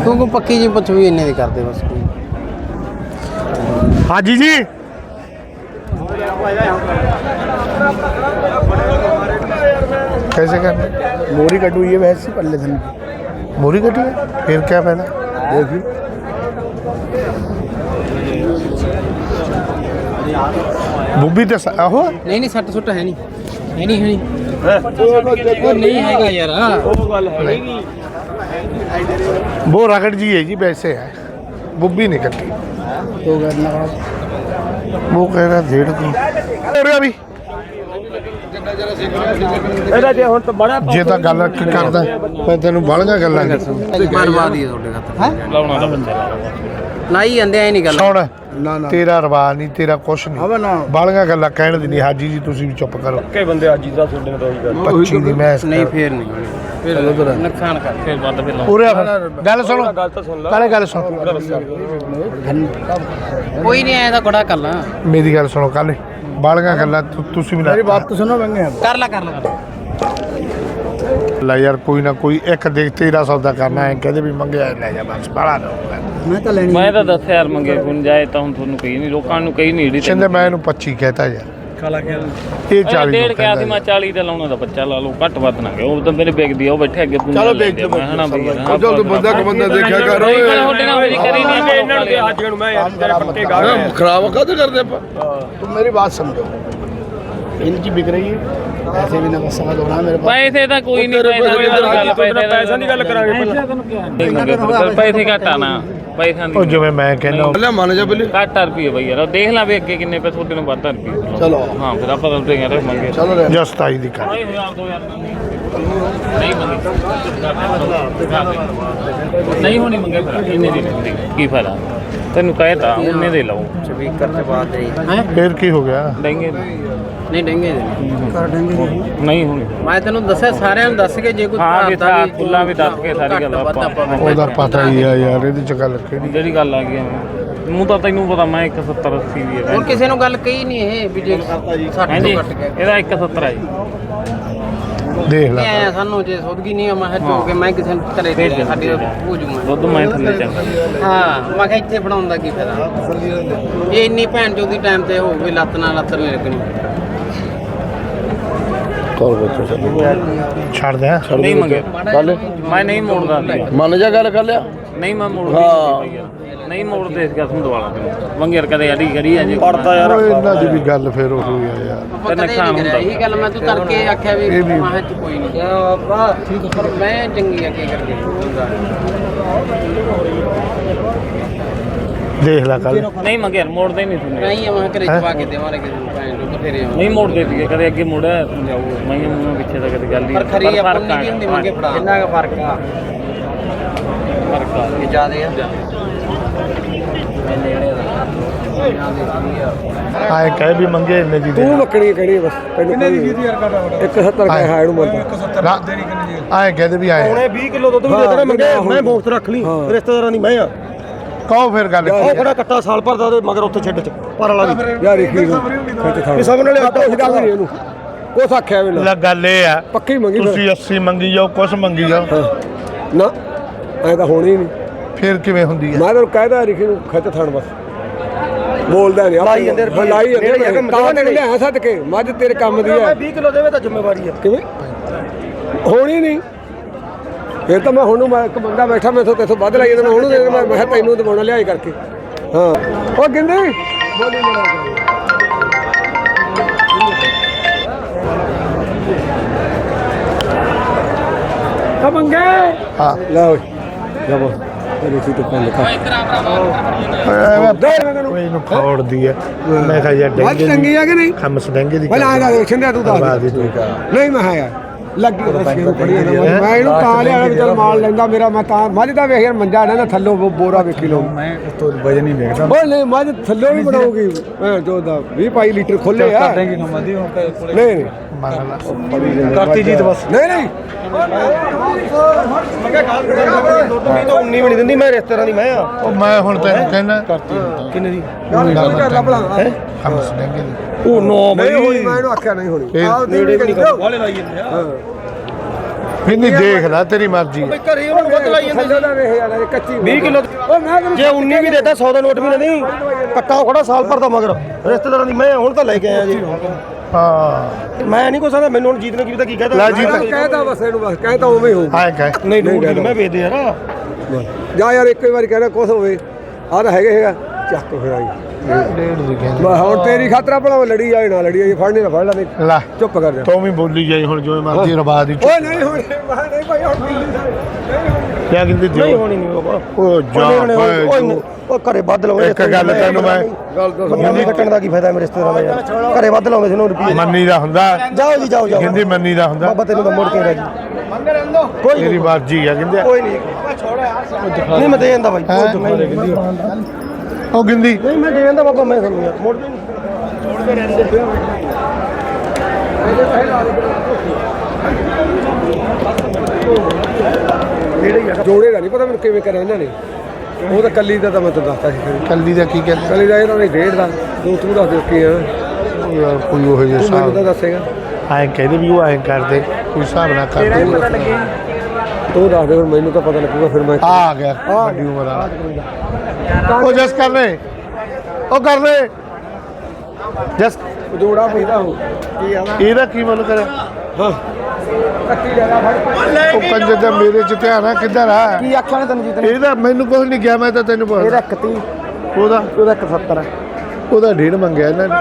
ਕਿਉਂਕਿ ਪੱਕੀ ਜੀ ਪੁੱਛ ਵੀ ਇੰਨੇ ਦੀ ਕਰਦੇ ਬਸ ਕੋਈ ਹਾਜੀ ਜੀ कैसे करना मोरी कटू ये भैंस से पल्ले धन मोरी कटी है फिर क्या फायदा देखिए बुब्बी तो स- आहो ਨਹੀਂ ਨਹੀਂ ਸੱਟ ਸੁੱਟ ਹੈ ਨਹੀਂ ਹੈ ਨਹੀਂ ਹੈ ਨਹੀਂ ਉਹ ਨਹੀਂ ਹੈਗਾ ਯਾਰ वो रगड़ जी है जी वैसे है बुब्बी नहीं कटी तो करना वो कह रहा डेढ़ को हो रहा भी ਇਹਦਾ ਜੇ ਹੁਣ ਤਾਂ ਬੜਾ ਜੇ ਤਾਂ ਗੱਲ ਕਰਦਾ ਮੈਂ ਤੈਨੂੰ ਬਾਹਲੀਆਂ ਗੱਲਾਂ ਬਰਬਾਦ ਹੀ ਹੈ ਤੁਹਾਡੇ ਹੱਥ ਹੈ ਲਾਉਣਾ ਦਾ ਬੰਦਾ ਲਾਈ ਜਾਂਦੇ ਐ ਨਹੀਂ ਗੱਲ ਸੁਣ ना ना ਤੇਰਾ ਰਵਾ ਨਹੀਂ ਤੇਰਾ ਕੁਛ अब ਨਹੀਂ ना ਬਾਹਲੀਆਂ ਗੱਲਾਂ ਕਹਿਣ ਦੀ ਨਹੀਂ ਹਾਜੀ ਜੀ ਤੁਸੀਂ ਵੀ ਚੁੱਪ ਕਰੋ ਕਈ ਬੰਦੇ ਅੱਜ ਦਾ ਤੁਹਾਡੇ ਨਾਲ ਤਾਂ ਉਹੀ ਗੱਲ 25 ਦੀ ਮੈਂ ਨਹੀਂ ਫੇਰ ਨਹੀਂ ਹੋਣੀ। ਫਿਰ ਨੁਕਸਾਨ ਕਰ ਫਿਰ ਵੱਧ ਫਿਰ ਉਰੇ ਆ ਫਿਰ। ਗੱਲ ਸੁਣੋ ਗੱਲ ਤਾਂ ਸੁਣ ਲਾ ਪਹਿਲੇ ਗੱਲ ਸੁਣ ਕੋਈ ਨਹੀਂ ਆਇਆ ਤਾਂ ਬੜਾ ਕਰ ਲਾ ਮੇਰੀ ਗੱਲ ਸੁਣੋ ਕੱਲ ਬਾਹਲੀਆਂ ਗੱਲਾਂ ਤੁ- ਤੁਸੀਂ ਵੀ ਨਾ मेरी बात तो सुनो महंगे हैं ਕਰ ਲਾ ਕਰ ਲਾ ਲੈ ਯਾਰ ਕੋਈ ਨਾ ਕੋਈ ਇੱਕ ਦੇਖਤੇ ਹੀ ਦਾ ਸੌਦਾ ਕਰਨਾ ਹੈ ਕਹਿੰਦੇ ਵੀ ਮੰਗਿਆ ਲੈ ਜਾ ਬਸ ਬਾਲਾ ਮੈਂ ਤਾਂ ਲੈਣੀ ਮੈਂ ਤਾਂ ਦੱਸਿਆ ਯਾਰ ਮੰਗੇ ਗੁੰਜਾਏ ਤਾਂ ਹੁਣ ਤੁਹਾਨੂੰ ਕਹੀ ਨਹੀਂ ਲੋਕਾਂ ਨੂੰ ਕਹੀ ਨਹੀਂ ਜਿਹੜੀ ਕਹਿੰਦੇ ਮੈਂ ਇਹਨੂੰ 25 ਕਹਿਤਾ ਯਾਰ। ਕਾਲਾ ਕਿਹਾ ਇਹ 40 ਡੇਢ ਕਿਹਾ ਸੀ ਮੈਂ 40 ਦਾ ਲਾਉਣਾ ਤਾਂ ਬੱਚਾ ਲਾ ਲਓ ਘੱਟ ਵੱਧ ਨਾ ਗਿਆ ਉਹ ਤਾਂ ਮੇਰੇ ਵਿਕਦੀ ਆ ਉਹ ਬੈਠੇ ਅੱਗੇ ਚਲੋ ਵੇਚ ਲਓ ਬੰਦਾ ਕੋ ਬੰਦਾ ਦੇਖਿਆ ਕਰ ਓਏ ਤੁਹਾਡੇ ਨਾਲ ਮੇਰੀ ਕਰੀ ਨਹੀਂ ਮੈਂ ਇਹਨਾਂ ਨੂੰ ਅੱਜ ਨੂੰ ਮੈਂ ਯਾਰ ਤੇਰੇ ਪੱਟੇ ਗਾ ਖਰਾਬ ਕਾਹਦੇ ਕਰਦੇ ਆਪਾਂ? ਤੂੰ ਮੇਰੀ ਬਾਤ ਸਮਝੋ। इनकी बिक रही है ऐसे भी ना समझ होना मेरे पास ਪੈਸੇ ਤਾਂ ਕੋਈ ਨਹੀਂ ਪੈਸਾ ਦੀ ਗੱਲ ਪੈਸੇ ਪੈਸਾ ਦੀ ਗੱਲ ਕਰਾਂਗੇ ਪਹਿਲਾਂ ਪੈਸੇ ਘਟਾ ਨਾ ਪੈਸਾ ਉਹ ਦੀ ਜਿਵੇਂ ਮੈਂ ਕਹਿੰਦਾ ਲੈ ਮੰਨ ਜਾ ਬੱਲੇ ਘੱਟ ਰੁਪਏ ਬਈ ਯਾਰ ਦੇਖ ਲਾ ਵੀ ਅੱਗੇ ਕਿੰਨੇ ਪੈਸੇ ਤੁਹਾਡੇ ਨੂੰ ਵੱਧ ਰੁਪਏ चलो ਹਾਂ ਫਿਰ ਆਪਾਂ ਤਾਂ ਉੱਤੇ ਕਹਿੰਦੇ ਮੰਗੇ चलो रे ਜਸ 27 ਦੀ ਕਰ ਨਹੀਂ ਹਜ਼ਾਰ ਦੋ ਹਜ਼ਾਰ ਨਹੀਂ ਮੰਗੇ ਨਹੀਂ ਹੋਣੀ ਮੰਗੇ ਫਿਰ ਇੰਨੇ ਦੀ ਨਹੀਂ ਕੀ ਫਾਇਦਾ ਤੈਨੂੰ ਕਹਿਤਾ ਉਹਨੇ ਦੇ ਲਾਓ। ਸਪੀਕਰ ਤੇ ਬਾਤ ਨਹੀਂ ਹੈ ਕੀ ਹੋ ਗਿਆ? ਡੈਂਗੇ। ਨਹੀਂ ਡੈਂਗੇ ਕਰ ਡੈਂਗੇ ਨਹੀਂ ਹੋਣੀ। ਮੈਂ ਤੈਨੂੰ ਦੱਸਿਆ ਸਾਰਿਆਂ ਨੂੰ ਦੱਸ ਕੇ ਜੇ ਕੋਈ ਹਾਂ ਵੀ ਤਾਂ ਖੁੱਲਾ ਵੀ ਦੱਸ ਕੇ ਸਾਰੀ ਗੱਲ ਆਪਾਂ ਉਹਦਾ ਪਤਾ ਹੀ ਆ ਯਾਰ ਇਹਦੇ ਚ ਗੱਲ ਕਿਹੜੀ? ਜਿਹੜੀ ਗੱਲ ਆ ਗਈ ਨੂੰ ਤਾਂ ਤੈਨੂੰ ਪਤਾ ਮੈਂ 170 80 ਦੀ ਹੈ ਹੁਣ ਕਿਸੇ ਨੂੰ ਗੱਲ ਕਹੀ ਨਹੀਂ ਇਹ ਵੀ ਜੇ 60 ਤੋਂ ਘੱਟ ਗਿਆ ਇਹਦਾ 170 ਹੈ ਜੀ। ਦੇਖ ਲੈ। ਐ ਸਾਨੂੰ ਜੇ ਸੋਧਗੀ ਨਹੀਂ ਆ, ਮੈਂ ਕਿਹਾ ਚੋ ਕੇ ਮੈਂ ਕਿਸੇ ਨੂੰ ਘਰੇ ਦੇ ਦੇ ਸਾਡੇ ਹੋ। ਜੂ ਮੈਂ। ਦੁੱਧ ਮੈਂ ਥੱਲੇ ਚੰਗਾ ਹਾਂ ਮੈਂ ਕਿਹਾ ਇੱਥੇ ਬਣਾਉਣ ਦਾ ਕੀ ਫਾਇਦਾ? ਇਹ ਇੰਨੀ ਭੈਣ ਚੋਦੀ ਟਾਈਮ ਤੇ ਹੋਊਗੀ ਲੱਤ ਨਾਲ ਲੱਤ ਨਹੀਂ ਲੱਗਣੀ। ਕੋਲ ਬੱਚੋ ਛੱਡ ਦੇ। ਨਹੀਂ ਮੰਗੇ। ਗੱਲ ਮੈਂ ਨਹੀਂ ਮੋੜਦਾ। ਮੰਨ ਜਾ ਗੱਲ ਕਰ ਲਿਆ। ਨਹੀਂ ਮੈਂ ਮੋੜਦਾ। ਹਾਂ। ਨਹੀਂ ਮੋੜਦੇ ਇਸ ਕਸਮ ਦਵਾਲਾ ਤੈਨੂੰ ਮੰਗੇਰ ਕਦੇ ਅੜੀ ਕਰੀ ਆ ਜੇ। ਪੜਦਾ ਯਾਰ ਇਹਨਾਂ ਦੀ ਵੀ ਗੱਲ ਫੇਰ ਉਹ ਹੋਈ ਆ ਯਾਰ। ਕਦੇ ਨੁਕਸਾਨ ਨਹੀਂ ਕਰਿਆ ਇਹੀ ਗੱਲ ਮੈਂ ਤੂੰ ਕਰਕੇ ਆਖਿਆ ਵੀ ਮਾਹ ਚ ਕੋਈ ਨਹੀਂ। ਬਾਬਾ? ਠੀਕ ਪਰ ਮੈਂ ਚੰਗੀ ਆ ਕੀ ਕਰਕੇ ਦੇਖ ਲੈ ਕੱਲ ਨਹੀਂ ਮੰਗੇਰ ਮੋੜਦੇ ਨਹੀਂ ਤੁਹਾਨੂੰ ਨਹੀਂ ਆ ਮੈਂ ਘਰੇ ਚਵਾ ਕੇ ਦੇਵਾਂਗੇ ਚੋ ਬਥੇਰੇ ਆ ਨਹੀਂ ਮੋੜਦੇ ਸੀਗੇ ਕਦੇ ਅੱਗੇ ਮੁੜਿਆ ਜਾਊ। ਮੈਂ ਮੂੰਹ ਪਿੱਛੇ ਤਾਂ ਕਦੇ ਗੱਲ ਹੀ ਪਰ ਖਰੀ ਨਹੀਂ ਹੁੰਦੀ ਮੰਗੇ ਫੜਾ। ਕਿੰਨਾ ਕੁ ਫ਼ਰਕ ਆ? ਫ਼ਰਕ ਆ। ਇਹ ਜ਼ਿਆਦੇ ਆ। ਆਏ ਕਹਿ ਵੀ ਮੰਗੇ ਇੰਨੇ ਦੀ ਤੂੰ ਬੱਕਰੀ ਕਿਹੜੀ ਬਸ ਪਹਿਲਾਂ ਕਿੰਨੇ ਦੀ 20000 ਕਾਟਾ ਹੋਣਾ 170 ਕਹੇ ਹਾਂ ਇਹਨੂੰ ਮੰਨਦਾ 170 ਦੇਣੀ ਕਿੰਨੀ ਹੈ ਆਏ ਕਹਦੇ ਵੀ ਆਏ। ਹੁਣੇ 20 ਕਿਲੋ ਦੁੱਧ ਵੀ ਦੇ ਦੇਣਾ ਮੰਗੇ ਮੈਂ ਬੋਕਸ ਰੱਖ ਲਈ ਰਿਸ਼ਤੇਦਾਰਾਂ ਦੀ ਮੈਂ ਆ। ਕਹੋ ਫਿਰ ਗੱਲ ਉਹ ਖੜਾ ਕੱਟਾ ਸਾਲ ਭਰ ਦਾ ਤੇ ਮਗਰ ਉੱਥੇ ਛੱਡ ਚ ਪਰ ਵਾਲਾ ਵੀ। ਯਾਰ ਇਹ ਕੀ ਇਹ ਸਭ ਨਾਲੇ ਆਟਾ ਉਸ ਗੱਲ ਨਹੀਂ ਇਹਨੂੰ। ਕੁਛ ਆਖਿਆ ਵੀ ਨਾ। ਗੱਲ ਇਹ ਆ ਪੱਕੀ ਮੰਗੀ ਤੁਸੀਂ 80 ਮੰਗੀ ਜਾਓ ਕੁਛ ਮੰਗੀ ਜਾਓ। ਨਾ ਐ ਤਾਂ ਹੋਣੀ ਨਹੀਂ ਫਿਰ ਕਿਵੇਂ ਹੁੰਦੀ ਆ ਮੈਂ ਤਾਂ ਕਹਿਦਾ ਰਿਖੀ ਨੂੰ ਖਿੱਚ ਥਣ ਬਸ। ਬੋਲਦਾ ਨਹੀਂ ਲਾਈ ਜਾਂਦੇ ਰੁਪਈਏ। ਲਾਈ ਜਾਂਦੇ ਜਿਹੜੇ ਹੈਗੇ ਤਾਂ ਤੇ ਲਿਆ ਸੱਦ ਕੇ ਮੱਝ ਤੇਰੇ ਕੰਮ ਦੀ ਹੈ। 20 ਕਿਲੋ ਦੇਵੇ ਤਾਂ ਜ਼ਿੰਮੇਵਾਰੀ ਆ ਕਿਵੇਂ? ਹੋਣੀ ਨਹੀਂ ਫਿਰ ਤਾਂ ਮੈਂ ਹੁਣ ਨੂੰ ਮੈਂ ਇੱਕ ਬੰਦਾ ਬੈਠਾ ਮੈਥੋਂ ਤੇਥੋਂ ਵੱਧ ਲਾਈ ਜਾਂਦਾ ਮੈਂ ਉਹਨੂੰ ਦੇ ਦੇਣਾ, ਮੈਂ ਮੈਂ ਕਿਹਾ ਤੈਨੂੰ ਦਵਾਉਣਾ ਲਿਆਈ ਕਰਕੇ। ਹਾਂ। ਉਹ ਗਿੰਦੀ। ਬੋਲੀ ਮੇਰਾ ਆ ਮੰਗੇ। ਹਾਂ ਲੈ ਓਏ। ਜਬੋ ਲਿਖਾ ਕੋਈ ਨੂੰ ਹੈ। ਮੈਂ ਕਿਹਾ ਯਾਰ ਡੰਗੇ ਚੰਗੀ ਆ ਕਿ ਨਹੀਂ? ਖਮਸ ਡੰਗੇ ਦੀ ਪਹਿਲਾਂ ਆਇਆ ਦੇਖ ਛਿੰਦਿਆ ਤੂੰ ਦੱਸ। ਦੇ। ਨਹੀਂ ਮੈਂ ਆਇਆ ਲੱਗੀ। ਮੈਂ ਇਹਨੂੰ ਤਾਂ ਲਿਆ ਵੀ ਚੱਲ ਮਾਲ ਲੈਂਦਾ ਮੇਰਾ ਮੈਂ ਤਾਂ ਮੱਝ ਦਾ ਵੇਖ ਯਾਰ ਮੰਜਾ ਨਾ ਥੱਲੋਂ ਬੋਰਾ ਵੇਖੀ ਲਓ। ਮੈਂ ਉਸ ਤੋਂ ਵਜਨ ਨਹੀਂ ਵੇਖਦਾ। ਉਹ ਨਹੀਂ ਮੱਝ ਥੱਲੋਂ ਵੀ ਬਣਾਉਗੀ ਮੈਂ ਜੋ ਦਾ 20 22 ਲੀਟਰ ਖੋਲੇ ਆ ਕਰ ਦੇਂਗੇ ਨੂੰ ਮਦੀ ਹੁਣ ਕੋਲੇ ਨਹੀਂ ਕਰਤੀ ਜੀਤ ਬਸ। ਨਹੀਂ ਨਹੀਂ। ਦੁੱਧ ਵੀ ਤਾਂ 19 ਵੀ ਨਹੀਂ ਦਿੰਦੀ ਮੈਂ ਰਿਸ਼ਤੇਦਾਰਾਂ ਦੀ ਮੈਂ ਆ। ਉਹ ਮੈਂ ਹੁਣ ਤੈਨੂੰ ਕਹਿੰਦਾ। ਕਿੰਨੇ ਦੀ? ਗੱਲ ਕਰ ਲਾਂ ਖਮਸ ਡੰਗੇ ਦੀ ਉਹ ਨੋ ਹੋਣੀ ਮੈਂ ਇਹਨੂੰ ਆਖਿਆ ਨਹੀਂ ਹੋਣੀ। ਆਹ ਨੇੜੇ ਵੀ ਨਹੀਂ ਕਰ ਵਾਲੇ ਲਾਈ ਜਾਂਦੇ ਆ। ਹਾਂ ਕਹਿੰਦੀ ਦੇਖ ਲੈ ਤੇਰੀ ਮਰਜ਼ੀ। ਹੈ। ਘਰੇ ਉਹਨੂੰ ਵੱਧ ਲਾਈ ਜਾਂਦੇ ਥੱਲੇ ਦਾ ਵੇਖ ਯਾਰ ਇਹ ਕੱਚੀ 20 ਕਿਲੋ ਉਹ ਮੈਂ ਤੈਨੂੰ ਜੇ 19 ਵੀ ਦੇਤਾ 100 ਦਾ ਨੋਟ ਵੀ ਨਹੀਂ ਕੱਟਾ ਖੜਾ ਸਾਲ ਭਰ ਦਾ ਮਗਰ। ਰਿਸ਼ਤੇਦਾਰਾਂ ਦੀ ਮੈਂ ਹੁਣ ਤਾਂ ਲੈ ਕੇ ਆਇਆ ਜੀ। ਹਾਂ। ਮੈਂ ਨਹੀਂ ਕੋ ਸਕਦਾ ਮੈਨੂੰ ਹੁਣ ਜੀਤ ਨੇ ਕੀ ਪਤਾ ਕੀ ਕਹਦਾ ਲੈ ਜੀਤ। ਕਹਿਤਾ ਬਸ ਇਹਨੂੰ ਬਸ ਕਹਿਤਾ ਉਵੇਂ ਹੀ ਹੋਊ। ਆਏ ਕਹਿ। ਨਹੀਂ ਨਹੀਂ ਮੈਂ ਵੇਚਦੇ ਯਾਰ। ਜਾ ਯਾਰ ਇੱਕ ਵਾਰੀ ਕਹਿਣਾ ਕੁਛ ਹੋਵੇ। ਆਹ ਤਾਂ ਹੈਗੇ ਹੈਗਾ। ਚੱਕ ਫਿਰ ਆਈ। ਡੇਢ ਦੀ ਕਹਿੰਦੀ ਮੈਂ ਹੁਣ ਤੇਰੀ ਖਾਤਰ ਆਪਣਾ ਲੜੀ ਜਾਏ ਨਾ ਲੜੀ ਜਾਏ ਫੜਨੀ ਨਾ ਫੜ ਲੈ ਨਹੀਂ ਲੈ ਚੁੱਪ ਕਰ ਜਾ। ਤੂੰ ਵੀ ਬੋਲੀ ਜਾਈ ਹੁਣ ਜਿਵੇਂ ਮਰਜ਼ੀ ਰਵਾ ਦੀ। ਓਏ ਨਹੀਂ ਹੁਣ ਮੈਂ ਨਹੀਂ ਭਾਈ ਹੁਣ ਪੀਲੀ ਕਿਆ ਕਹਿੰਦੀ ਨਹੀਂ ਹੋਣੀ ਨਹੀਂ ਬਾਬਾ ਉਹ ਜਾ ਓਏ ਭਾਈ ਉਹ ਘਰੇ ਵੱਧ ਲਾਉਂਦੇ ਇੱਕ ਗੱਲ ਤੈਨੂੰ ਮੈਂ ਗੱਲ ਦੱਸ। ਮੰਨੀ ਕੱਟਣ ਦਾ ਕੀ ਫਾਇਦਾ ਮੇਰੇ ਰਿਸ਼ਤੇਦਾਰਾਂ ਦਾ ਯਾਰ? ਘਰੇ ਵੱਧ ਲਾਉਂਦੇ ਸੀ ਉਹਨੂੰ ਰੁਪਈਏ। ਮੰਨੀ ਦਾ ਹੁੰਦਾ। ਜਾਓ ਜੀ ਜਾਓ ਜਾਓ। ਕਹਿੰਦੀ ਮੰਨੀ ਦਾ ਹੁੰਦਾ। ਬਾਬਾ ਤੈਨੂੰ ਤਾਂ ਮੁੜ ਕੇ ਰਾਜੀ ਕੋਈ ਤੇਰੀ ਮਰਜ਼ੀ ਆ ਕਹਿੰਦੇ। ਕੋਈ ਨਹੀਂ ਨਹੀਂ ਮੈਂ ਦੇ ਜਾਂਦਾ? ਨਹੀਂ ਉਹ ਗਿੰਦੀ। ਨਹੀਂ ਮੈਂ ਦੇ ਜਾਂਦਾ ਬਾਬਾ ਮੈਂ ਤੁਹਾਨੂੰ ਯਾਰ। ਮੁੜ ਦੇ। ਜੋੜੇ ਦਾ ਨਹੀਂ ਪਤਾ ਮੈਨੂੰ ਕਿਵੇਂ ਕਰਿਆ ਇਹਨਾਂ ਨੇ। ਉਹ ਤਾਂ ਕੱਲੀ ਦਾ ਤਾਂ ਮੈਂ ਤੁਹਾਨੂੰ ਦੱਸਤਾ ਸੀ ਕੱਲੀ ਦਾ ਕੀ ਕਹਿੰਦਾ ਕੱਲੀ ਦਾ ਇਹਨਾਂ ਨੇ ਡੇਢ ਦਾ ਦੋ ਤੂੰ ਦੱਸ ਦੇ ਕੀ ਆ। ਯਾਰ ਕੋਈ ਉਹ ਜਿਹਾ ਤੂੰ ਮੈਨੂੰ ਤਾਂ ਹਿਸਾਬ ਦੱਸੇਗਾ। ਐਂ ਕਹਿੰਦੇ ਵੀ ਉਹ ਐਂ ਕਰਦੇ ਕੋਈ ਹਿਸਾਬ ਨਾ ਕਰਦੇ। ਤੂੰ ਦੱਸ ਦੇ ਮੈਨੂੰ ਤਾਂ ਪਤਾ ਲੱਗੂਗਾ ਫਿਰ ਮੈਂ ਆ ਗਿਆ ਵੱਡੀ ਉਮਰ ਆ ਉਹ ਜਸ ਕਰ ਲੈ। ਉਹ ਕਰ ਲੈ। ਜਸ। ਜੋੜਾ ਪੈਦਾ ਹੋ ਕੀ ਆ ਇਹਦਾ ਕੀ ਮੁੱਲ ਕਰਿਆ? ਹਾਂ। ਕੱਟੀ ਲੈ ਫੜ ਉਹ ਕੰਜਰ ਦਾ ਮੇਰੇ ਚ ਧਿਆਨ ਆ ਕਿੱਧਰ ਆ? ਕੀ ਆਖਿਆ ਨੇ ਤੈਨੂੰ ਜੀਤ ਨੇ ਇਹਦਾ ਮੈਨੂੰ ਕੁਝ ਨਹੀਂ ਗਿਆ ਮੈਂ ਤਾਂ ਤੈਨੂੰ ਇਹਦਾ ਪੁੱਛਦਾ 31 ਉਹਦਾ? ਉਹਦਾ 71 ਉਹਦਾ ਡੇਢ ਮੰਗਿਆ ਇਹਨਾਂ ਨੇ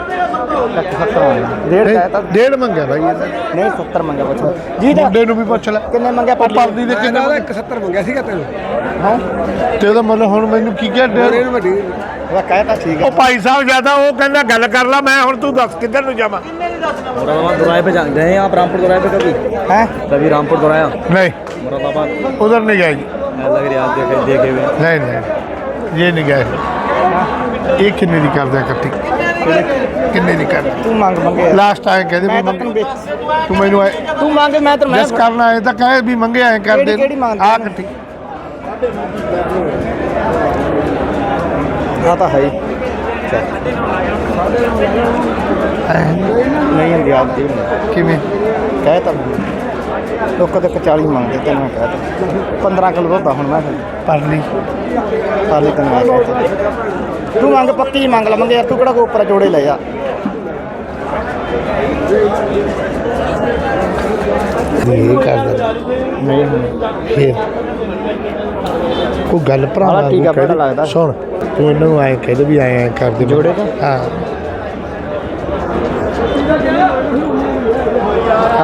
71 ਡੇਢ ਨਹੀਂ, ਕਹਿਤਾ ਡੇਢ ਮੰਗਿਆ ਭਾਈ ਇਹਦਾ ਨਹੀਂ 70 ਮੰਗਿਆ ਪੁੱਛ ਜੀ ਦਾ ਮੁੰਡੇ ਨੂੰ ਵੀ ਪੁੱਛ ਲੈ ਕਿੰਨੇ ਮੰਗਿਆ ਉਹ ਪਰਦੀ ਦੇ ਕਿੰਨੇ ਕਿੰਨਾ 170 ਮੰਗਿਆ ਸੀਗਾ ਤੈਨੂੰ ਹਾਂ ਤੇ ਉਹਦਾ ਮੁੱਲ ਹੁਣ ਮੈਨੂੰ ਕੀ ਕਿਹਾ ਹੋਰ ਡੇਢ ਇਹਨੂੰ ਵੱਡੀ ਉਹਦਾ ਕਹਿਤਾ ਠੀਕ ਉਹ ਭਾਈ ਸਾਹਿਬ ਜਿਆਦਾ ਉਹ ਕਹਿੰਦਾ ਗੱਲ ਕਰ ਲੈ ਮੈਂ ਹੁਣ ਤੂੰ ਦੱਸ ਕਿੱਧਰ ਨੂੰ ਜਾਵਾਂ मुरादाबाद दोराए पे जा रहे हैं आप रामपुर दोराए पे कभी ਹੈ कभी रामपुर दोराया नहीं मुरादाबाद उधर नहीं जाएगी लग रही है आप देखे देखे हुए नहीं नहीं ये नहीं गए ਇਹ ਕਿੰਨੇ ਦੀ ਕਰਦਾ ਇਕੱਠੀ? ਕਿੰਨੇ ਦੀ ਕਰਦਾ? ਤੂੰ ਮੰਗ ਮੰਗੇ ਲਾਸਟ ਆਏ ਕਹਦੇ ਮੈਂ ਤੂੰ ਮੈਨੂੰ ਐ- ਤੂੰ ਮੰਗ ਮੈਂ ਤੇ ਮੈਂ ਜਸ ਕਰਨਾ ਆਏ ਤਾਂ ਕਹੇ ਵੀ ਮੰਗੇ ਐ ਕਰ ਦੇ ਆ ਇਕੱਠੀ। ਆ ਤਾਂ ਹੈ ਹੀ। ਐਂ। ਨਹੀਂ ਕਿਵੇਂ? ਕਹਿ ਤਾ ਲੋਕ ਤਾਂ 40 ਮੰਗਦੇ ਤੈਨੂੰ ਮੈਂ ਕਹਿ ਤਾ 15 ਕਿਲੋ ਦੁੱਧ ਆ ਹੁਣ ਮੈਂ ਪਰ ਲਈ ਖਾਲੀ ਤੈਨੂੰ ਮੈਂ ਕਹਿ ਤਾ ਤੂੰ ਮੰਗ ਪੱਕੀ ਮੰਗ ਲਾ ਮੰਗੇ ਯਾਰ ਤੂੰ ਕਿਹੜਾ ਕੋ ਉੱਪਰ ਜੋੜੇ ਲੈ ਜਾ ਇਹ ਕਰ ਦੇ ਨਹੀਂ ਹੁਣ ਫੇਰ? ਕੋਈ ਗੱਲ ਭਰਾ ਆਹ ਠੀਕ ਆ, ਪਤਾ ਲੱਗਦਾ। ਸੁਣ ਤੂੰ ਇਹਨੂੰ ਆਏ ਕਹਿੰਦੇ ਵੀ ਆਏ ਆਏ ਕਰ ਦੇ। ਜੋੜੇ ਤੋਂ? ਹਾਂ।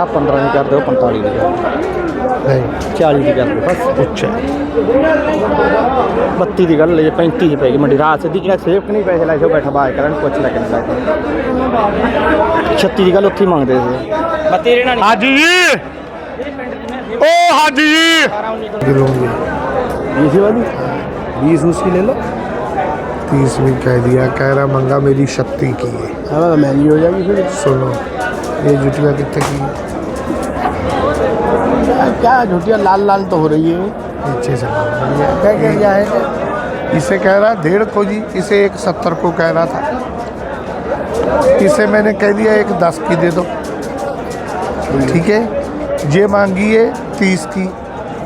15 ਦੀ ਕਰ ਦਿਓ 45 ਦੀ ਕਰ ਨਹੀਂ 40 ਦੀ ਕਰ ਦਿਓ ਬਸ ਅੱਛਾ 32 ਦੀ ਗੱਲ ਲੈ 35 ਦੀ ਪੈ ਗਈ ਮੰਡੀ ਰਾਤ ਸਿੱਧੀ ਕਿਹੜਾ ਸੇਵ ਕਿ ਨਹੀਂ ਪੈਸੇ ਲਾਇਓ ਬੈਠਾ ਬਾਤ ਕਰਨ ਪੁੱਛ ਲੈ ਕਿੰਨਾ ਲੱਗਦਾ 36 ਦੀ ਗੱਲ ਉੱਥੇ ਹੀ ਮੰਗਦੇ ਸੀ ਮੈਂ ਤੇਰੇ ਨਾਲ ਹਾਜੀ ਜੀ ओ हाजी जी दिलूंगी बीस वाली बीस उसकी ले लो तीस भी कह दिया कह रहा मंगा मेरी शक्ति की है हाँ महंगी हो जाएगी फिर सुनो ये जुटिया कितने की क्या झुटिया लाल लाल तो हो रही है? नीचे से। क्या कह रहा है? इसे कह रहा डेढ़ को जी इसे एक सत्तर को कह रहा था। इसे मैंने कह दिया एक दस की दे दो। ठीक है? ये मांगी है तीस की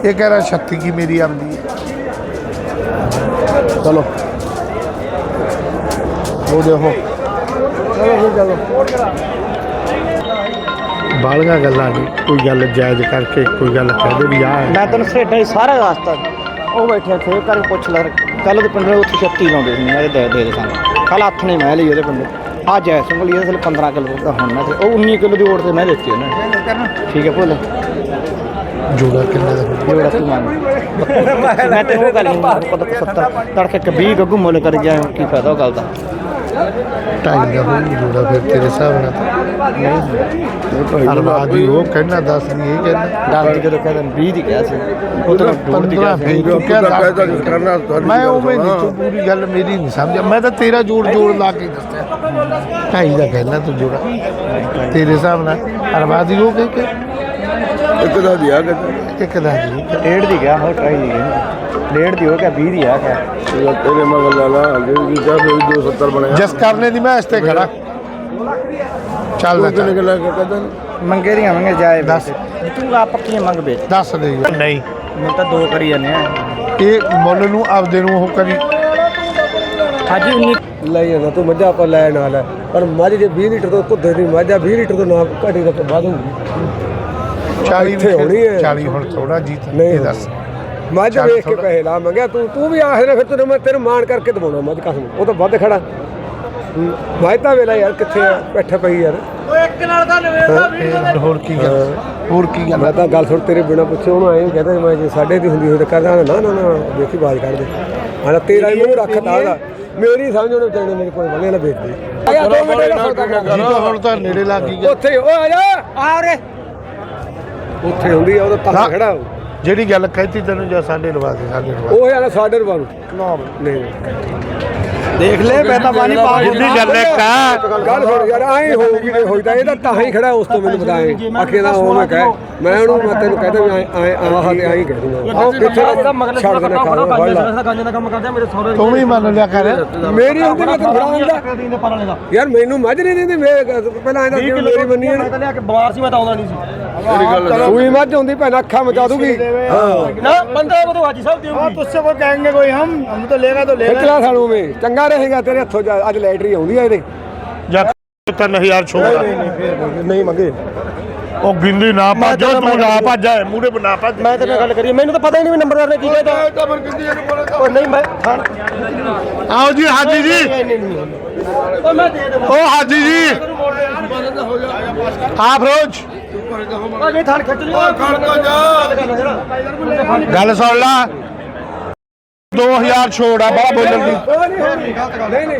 ये कह रहा छत्ती की मेरी आमदी है। चलो। वो देखो। ਬਾਲੀਆਂ ਗੱਲਾਂ ਨਹੀਂ ਕੋਈ ਗੱਲ ਜਾਇਜ਼ ਕਰਕੇ ਕੋਈ ਗੱਲ ਕਹਦੇ ਵੀ ਆ ਮੈਂ ਤੈਨੂੰ ਹੀ ਸਾਰਾ ਰਾਸਤਾ ਉਹ ਬੈਠੇ ਥੇ ਕਰ ਪੁੱਛ ਲੈ। ਕੱਲ ਦੇ ਪਿੰਡ ਉੱਥੇ 36 ਲਾਉਂਦੇ ਸੀ ਮੈਂ ਦੇ ਦੇ ਸਾਨੂੰ। ਕੱਲ ਹੱਥ ਨਹੀਂ ਮੈਂ ਲਈ ਉਹਦੇ ਪਿੰਡ। ਆ ਜੈ ਸੰਗਲੀ ਲਈ 15 ਕਿਲੋ ਦਾ ਹੁਣ ਮੈਂ ਉਹ 19 ਕਿਲੋ ਦੀ ਓੜ ਤੇ ਮੈਂ ਦਿੱਤੀ ਉਹਨੇ। ਠੀਕ ਹੈ ਭੋਲੇ। ਜੋੜਾ ਕਿੰਨੇ ਦਾ? ਜਿਹੜਾ ਤੂੰ ਮੰਨ। ਮੈਂ ਤੇ ਉਹ ਗੱਲ ਨਹੀਂ ਪਤਾ 70 ਤੜਕੇ ਕਿ 20 ਗੱਗੂ ਮੁੱਲ ਕਰ ਗਿਆ ਕੀ ਫਾਇਦਾ ਉਹ ਗੱਲ ਦਾ? ਢਾਈ ਦਾ ਹੋਊ ਜੋੜਾ ਫਿਰ ਤੇਰੇ ਹਿਸਾਬ ਨਾਲ ਅਰਵਾ ਦੀ ਉਹ ਕਹਿਣਾ ਦੱਸ ਦੀ ਇਹ ਕਹਿਣਾ 10 ਦੀ ਕਿਲੋ ਕਹਿੰਦੇ 20 ਦੀ ਗਿਆ ਸੀ। ਉਹ ਤਾਂ ਡੋੜ ਦੀ ਗਿਆ 15 ਸੀ ਦੱਸ ਮੈਂ ਉਵੇਂ ਨਹੀਂ ਤੂੰ ਪੂਰੀ ਗੱਲ ਮੇਰੀ ਨਹੀਂ ਸਮਝਿਆ। ਮੈਂ ਤਾਂ ਤੇਰਾ ਜੋੜ ਜੋੜ ਲਾ ਕੇ ਦੱਸਿਆ। ਢਾਈ ਦਾ ਕਹਿਣਾ ਤੂੰ ਜੋੜਾ। ਤੇਰੇ ਹਿਸਾਬ ਨਾਲ ਅਰਵਾ ਦੀ ਉਹ ਕਹਿ ਕੇ। ਇੱਕ ਦਾ ਦਿਆ ਇੱਕ ਦਾ ਜੀ ਡੇਢ ਦੀ ਗਿਆ ਹੋ ਟਰਾਈ ਦੀ ਗਿਆ ਡੇਢ ਦੀ ਹੋ ਗਿਆ 20 ਦੀ ਆ ਗਿਆ। ਤੇਰੇ ਮਗਰ ਲਾ ਲਾ ਜਾ ਫਿਰ 270 ਬਣਿਆ। ਜਿਸ ਕਰਨੇ ਦੀ ਮੈਂ ਇਸ ਤੇ ਖੜਾ। ਚੱਲਦਾ ਚੱਲ। ਕਿੰਨੇ ਲੱਗ ਕਦੋਂ ਮੰਗੇ ਦੀਆਂ ਮੰਗੇ ਜਾਏ ਦੱਸ। ਤੂੰ ਆ ਪੱਕੀਆਂ ਮੰਗ ਵੇਚ। ਦੱਸ ਦੇ। ਨਹੀਂ। ਮੈਂ ਤਾਂ ਦੋ ਕਰੀ ਜਾਂਦੇ ਆ। ਇਹ ਮੁੱਲ ਨੂੰ ਆਪਦੇ ਨੂੰ ਉਹ ਕਰੀ। ਹਾਜੀ 19 ਲੈ ਜਾਂਦਾ ਤੂੰ ਮੱਝਾਂ ਆਪਾਂ ਲੈ ਨਾ ਲੈ। ਪਰ ਮੱਝ ਜੇ 20 ਲੀਟਰ ਤੋਂ ਕੁੱਦੇ ਦੀ ਮੱਝਾਂ 20 ਲੀਟਰ ਤੋਂ ਨਾ ਘਟੀ ਤਾਂ ਵਧੂਗੀ। 40 ਇੱਥੇ ਹੋਣੀ ਹੈ। 40 ਹੁਣ ਥੋੜਾ ਜੀਤ ਨਹੀਂ ਇਹ ਦੱਸ ਮੱਝ ਵੇਖ ਕੇ ਪੈਸੇ ਲਾ ਮੰਗਿਆ ਤੂੰ ਤੂੰ ਵੀ ਆਖਦੇ ਫਿਰ ਤੈਨੂੰ ਮੈਂ ਤੈਨੂੰ ਮਾਣ ਕਰਕੇ ਦਵਾਉਣਾ ਮੱਝ ਕਸਮ ਉਹ ਤਾਂ ਵੱਧ ਖੜਾ। ਹੂੰ। ਮੱਝ ਤਾਂ ਵੇਲਾ ਯਾਰ ਕਿੱਥੇ ਆ ਬੈਠਾ ਪਈ ਯਾਰ। ਇਹ ਹੋਰ ਕੀ ਗੱਲ ਹੋਰ ਕੀ ਗੱਲ? ਮੈਂ ਤਾਂ ਗੱਲ ਸੁਣ ਤੇਰੇ ਬਿਨਾ ਪੁੱਛੇ ਉਹਨੂੰ ਐਂ ਕਹਿੰਦਾ ਮੈਂ ਜੇ ਸਾਡੇ ਦੀ ਹੁੰਦੀ ਹੋਈ ਤਾਂ ਕਰਦਾ ਨਾ ਨਾ ਨਾ ਦੇਖੀ ਬਾਜ ਕੱਢ ਦੇ। ਹਾਂ ਤੇਰਾ ਹੀ ਮੂੰਹ ਰੱਖਤਾ ਉਹਦਾ। ਮੇਰੀ ਸਮਝ ਉਹਨੇ ਤੇਰੇ ਮੇਰੇ ਕੋਲ ਬੰਦੇ ਨਾ ਵੇਚ ਦੇ ਆਇਆ ਦੋ ਮਿੰਟ ਦਾ ਸੌਦਾ ਕਰ ਜੀ ਤਾਂ ਹੁਣ ਤਾਂ ਨੇੜੇ ਲੱਗ ਗਈ ਗੱਲ। ਉੱਥੇ ਉਹ ਆ ਜਾ! ਆ ਰੇ। ਉੱਥੇ ਹੁੰਦੀ ਆ ਉਹਦਾ ਤਾਂ ਹਾਂ। ਖੜਾ। ਜਿਹੜੀ ਗੱਲ ਕਹਿਤੀ ਤੈਨੂੰ ਜਾਂ ਸਾਡੇ ਲਵਾ ਦੇ? ਸਾਡੇ ਲਵਾ ਉਹ ਯਾਰ ਸਾਡੇ ਰਵਾਰੂ ਨਹੀਂ। ਦੇਖ ਲੈ ਮੈਂ ਤਾਂ ਪਾਣੀ ਪਾ ਜਿੰਨੀ ਗੱਲ ਇੱਕ ਆ ਗੱਲ ਸੁਣ ਯਾਰ ਐਂ ਹੋਊਗੀ ਜੇ ਹੋਈ ਤਾਂ ਇਹ ਤਾਂ ਤਾਂ ਹੀ ਖੜਾ ਉਸ ਤੋਂ ਮੈਨੂੰ ਬਤਾਏ। ਆਖੇ ਦਾ ਉਹ ਮੈਂ ਕਹੇ ਮੈਂ ਉਹਨੂੰ ਮੈਂ ਤੈਨੂੰ ਕਹਦਾ ਵੀ ਐਂ ਆਹ ਤੇ ਐਂ ਕਹਿ ਦੂੰਗਾ। ਉਹ ਕਿੱਥੇ ਛੱਡ ਦੇਣਾ ਖਾ ਫੜ ਲਾ ਤੂੰ ਵੀ ਮੰਨ ਲਿਆ ਕਰ। ਮੇਰੀ ਹੁੰਦੀ ਮੈਂ ਤੈਨੂੰ ਫੜਾ ਦਿੰਦਾ ਯਾਰ ਮੈਨੂੰ ਮੱਝ ਨਹੀਂ ਦਿੰਦੀ ਮੈਂ ਪਹਿਲਾਂ ਇਹਦਾ ਮੇਰੀ ਮੰਨੀ ਹੈ ਲਿਆ ਕੇ ਬਿਮਾਰ ਸੀ ਮੈਂ ਤਾਂ ਆਉਂਦਾ ਨਹੀਂ ਸੀ। ਸੂਈ ਮੱਝ ਹੁੰਦੀ ਭੈਣ ਅੱਖਾਂ ਮਚਾ ਦੂਗੀ। हुए ना पंद्रह को तो हाजी साहब देंगे हाँ तो उससे वो कहेंगे कोई हम हम तो लेगा तो लेगा इतना सालों में चंगा रहेगा तेरे हथों आज लैटरी आउंदी है ਇਹਦੇ। ਜਾਂ ਤਨ ਹਜ਼ਾਰ ਛੋੜਦਾ ਨਹੀਂ ਮੰਗੇ। ਉਹ ਗਿੰਦੀ ਨਾ ਭੱਜ ਤੂੰ ਨਾ ਭੱਜ ਮੂਰੇ ਬਣਾ ਭੱਜ। ਮੈਂ ਤੇਰੇ ਨਾਲ ਗੱਲ ਕਰੀ ਮੈਨੂੰ ਤਾਂ ਪਤਾ ਹੀ ਨਹੀਂ ਨੰਬਰਦਾਰ ਨੇ ਕੀ ਕਹਿਤਾ ਉਹ ਨਹੀਂ ਮੈਂ ਆਓ ਜੀ ਹਾਜੀ ਜੀ। ਉਹ ਹਾਜੀ ਜੀ। ਆ ਫਰੋਜ਼ ਉਹ ਨਹੀਂ ਖਿੱਚ ਗੱਲ ਸੁਣ ਲਾ 2000 ਛੋੜ ਆ ਬੜਾ ਬੋਲਣ ਦੀ ਨਹੀਂ ਹੋਣੀ ਨਹੀਂ ਨਹੀਂ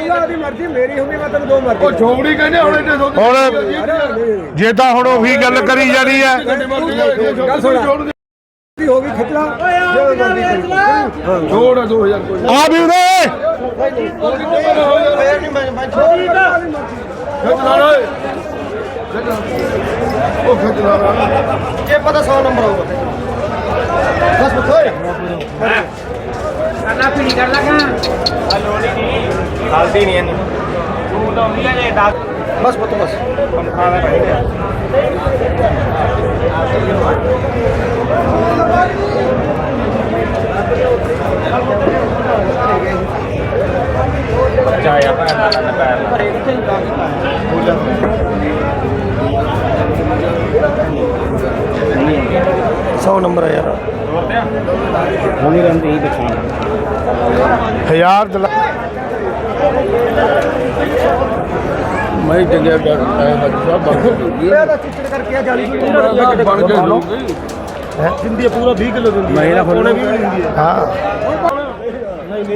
ਛੋੜ ਦੀ ਮਰਜ਼ੀ ਮੇਰੀ ਹੁੰਦੀ ਮੈਂ ਤੈਨੂੰ ਦੋ ਮਰਜ਼ੀ ਉਹ ਛੋੜੀ ਕਹਿੰਦੇ ਹੁਣ ਹੁਣ ਜੇ ਤਾਂ ਹੁਣ ਉਹੀ ਗੱਲ ਕਰੀ ਜਾਣੀ ਹੈ ਗੱਲ ਸੁਣ ਹੋ ਗਈ ਖਿੱਚਲਾ ਜੋ ਮਰਜ਼ੀ ਕਰੀ। ਆ ਵੀ ਉਰੇ ਇਹ ਪਤਾ 100 ਨੰਬਰ ਆਊਗਾ ਬਸ ਬਥੋਏ ਕਰਨਾ ਪੀਣੀ ਕਰ ਲਗਾ ਹਲੋੜੀ ਨਹੀਂ ਹਲਦੀ ਨਹੀਂ ਇਹਨੂੰ। ਤੂੰ ਤਾਂ ਹੁੰਦੀ ਹੈ ਬਸ ਬਤੋ ਬਸ। ਖਾਣਾ ਚਾਹੀਦਾ ਚਾਇਆ ਭੈਣ ਦਾ ਪੈਰ 100 ਨੰਬਰ ਆ ਯਾਰ। ਹੁਣੀ ਰਹਿੰਦੀ ਹੀ ਦਿਖਾਣਾ ਹਜ਼ਾਰ ਦਲਾ ਮੈਂ ਚੰਗਿਆ ਕਰ ਹਾਜੀ ਸਾਹਿਬ ਬਣ ਇਹ ਤਾਂ ਚਿੱਚੜ ਕਰਕੇ ਆ ਜਾਲੀ ਬਣ ਕੇ ਦਿੰਦੀ ਆ ਪੂਰਾ 20 ਕਿਲੋ ਦਿੰਦੀ ਮੈਂ ਨਾ ਪੌਣੇ 20 ਦਿੰਦੀ ਆ। ਹਾਂ।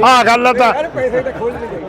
ਆ ਗੱਲ ਆ ਤਾਂ। ਪੈਸੇ ਤੇ ਖੋਲ ਨਹੀਂ